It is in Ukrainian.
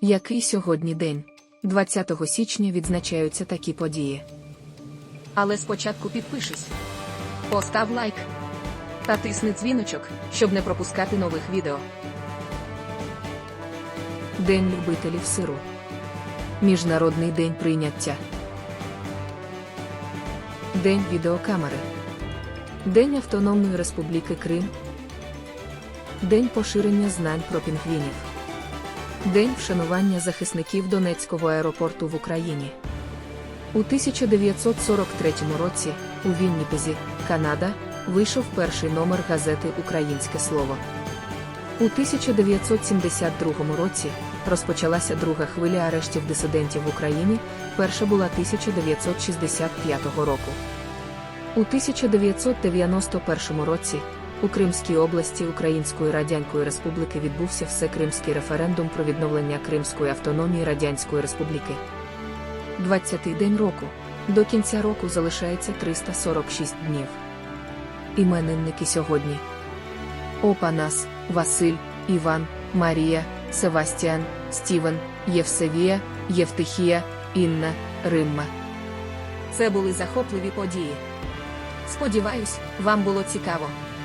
Який сьогодні день? 20 січня відзначаються такі події. Але спочатку підпишись. Постав лайк. Та тисни дзвіночок, щоб не пропускати нових відео. День любителів сиру. Міжнародний день прийняття. День відеокамери. День Автономної Республіки Крим. День поширення знань про пінгвінів. День вшанування захисників Донецького аеропорту в Україні. У 1943 році у Вінніпезі, Канада, вийшов перший номер газети Українське слово. У 1972 році розпочалася друга хвиля арештів дисидентів в Україні, перша була 1965 року. У 1991 році у Кримській області Української Радянської Республіки відбувся всекримський референдум про відновлення Кримської автономії Радянської Республіки. 20-й день року. До кінця року залишається 346 днів. Іменинники сьогодні. Опанас, Василь, Іван, Марія, Севастіан, Стівен, Євсевія, Євтихія, Інна, Римма. Це були захопливі події. Сподіваюсь, вам було цікаво.